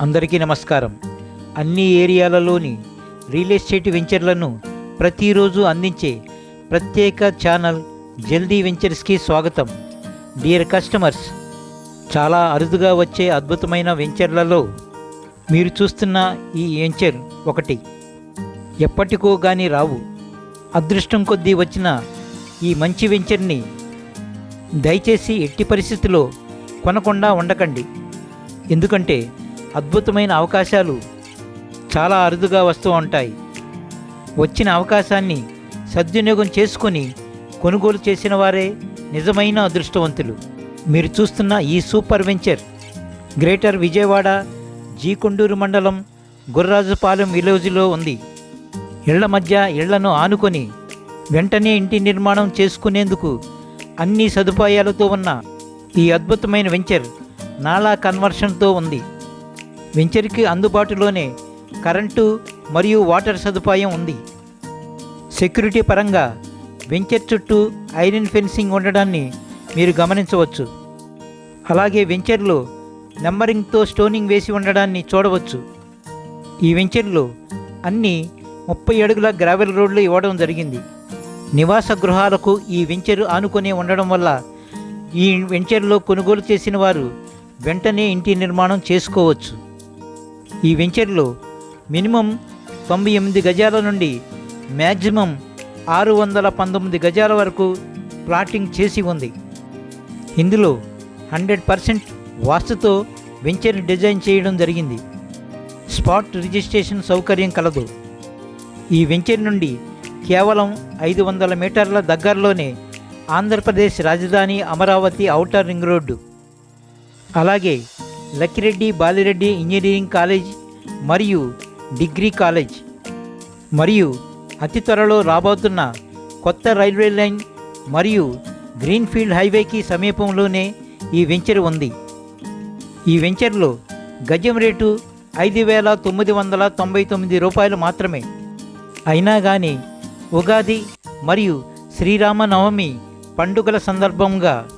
అందరికీ నమస్కారం. అన్ని ఏరియాలలోని రియల్ ఎస్టేట్ వెంచర్లను ప్రతిరోజు అందించే ప్రత్యేక ఛానల్ జల్దీ వెంచర్స్కి స్వాగతం. డియర్ కస్టమర్స్ చాలా అరుదుగా వచ్చే అద్భుతమైన వెంచర్లలో మీరు చూస్తున్న ఈ వెంచర్ ఒకటి. ఎప్పటికో కానీ రావు. అదృష్టం కొద్దీ వచ్చిన ఈ మంచి వెంచర్ని దయచేసి ఎట్టి పరిస్థితిలో కొనకుండా ఉండకండి. ఎందుకంటే అద్భుతమైన అవకాశాలు చాలా అరుదుగా వస్తూ ఉంటాయి. వచ్చిన అవకాశాన్ని సద్వినియోగం చేసుకొని కొనుగోలు చేసిన వారే నిజమైన అదృష్టవంతులు. మీరు చూస్తున్న ఈ super venture greater Vijayawada G Konduru మండలం గుర్రాజుపాలెం విలేజ్లో ఉంది. ఇళ్ళ మధ్య ఇళ్ళను ఆనుకొని వెంటనే ఇంటి నిర్మాణం చేసుకునేందుకు అన్ని సదుపాయాలతో ఉన్న ఈ అద్భుతమైన వెంచర్ నాలా కన్వర్షన్తో ఉంది. వెంచర్కి అందుబాటులోనే కరెంటు మరియు వాటర్ సదుపాయం ఉంది. సెక్యూరిటీ పరంగా వెంచర్ చుట్టూ ఐరన్ ఫెన్సింగ్ ఉండడాన్ని మీరు గమనించవచ్చు. అలాగే వెంచర్లో నెంబరింగ్తో స్టోనింగ్ వేసి ఉండడాన్ని చూడవచ్చు. ఈ వెంచర్లో అన్ని ముప్పై అడుగుల గ్రావెల్ రోడ్లు ఇవ్వడం జరిగింది. నివాస గృహాలకు ఈ వెంచర్ ఆనుకొని ఉండడం వల్ల ఈ వెంచర్లో కొనుగోలు చేసిన వారు వెంటనే ఇంటి నిర్మాణం చేసుకోవచ్చు. ఈ వెంచర్లో మినిమం తొంభై ఎనిమిది గజాల నుండి మ్యాక్సిమం ఆరు వందల పంతొమ్మిది గజాల వరకు ప్లాటింగ్ చేసి ఉంది. ఇందులో హండ్రెడ్ పర్సెంట్ వాస్తుతో వెంచర్ డిజైన్ చేయడం జరిగింది. స్పాట్ రిజిస్ట్రేషన్ సౌకర్యం కలదు. ఈ వెంచర్ నుండి కేవలం ఐదు వందల మీటర్ల దగ్గరలోనే ఆంధ్రప్రదేశ్ రాజధాని అమరావతి ఔటర్ రింగ్ రోడ్డు. అలాగే లక్కిరెడ్డి బాలిరెడ్డి ఇంజనీరింగ్ కాలేజ్ మరియు డిగ్రీ కాలేజ్. మరియు అతి త్వరలో రాబోతున్న కొత్త రైల్వే లైన్ మరియు గ్రీన్ఫీల్డ్ హైవేకి సమీపంలోనే ఈ వెంచర్ ఉంది. ఈ వెంచర్లో గజం రేటు ఐదు వేల తొమ్మిది వందల తొంభై తొమ్మిది రూపాయలు మాత్రమే. అయినా కానీ ఉగాది మరియు శ్రీరామనవమి పండుగల సందర్భంగా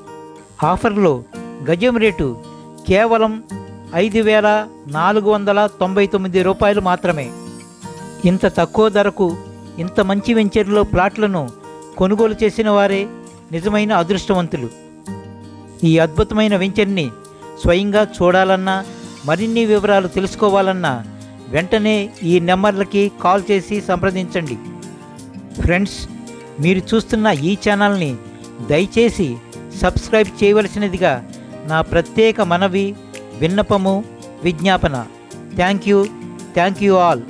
ఆఫర్లో గజం రేటు కేవలం ఐదు వేల నాలుగు వందల తొంభై తొమ్మిది రూపాయలు మాత్రమే. ఇంత తక్కువ ధరకు ఇంత మంచి వెంచర్లో ప్లాట్లను కొనుగోలు చేసిన వారే నిజమైన అదృష్టవంతులు. ఈ అద్భుతమైన వెంచర్ని స్వయంగా చూడాలన్నా మరిన్ని వివరాలు తెలుసుకోవాలన్నా వెంటనే ఈ నెంబర్లకి కాల్ చేసి సంప్రదించండి. ఫ్రెండ్స్ మీరు చూస్తున్న ఈ ఛానల్ని దయచేసి సబ్స్క్రైబ్ చేయవలసినదిగా నా ప్రత్యేక మనవి విన్నపము విజ్ఞాపన. Thank you thank you all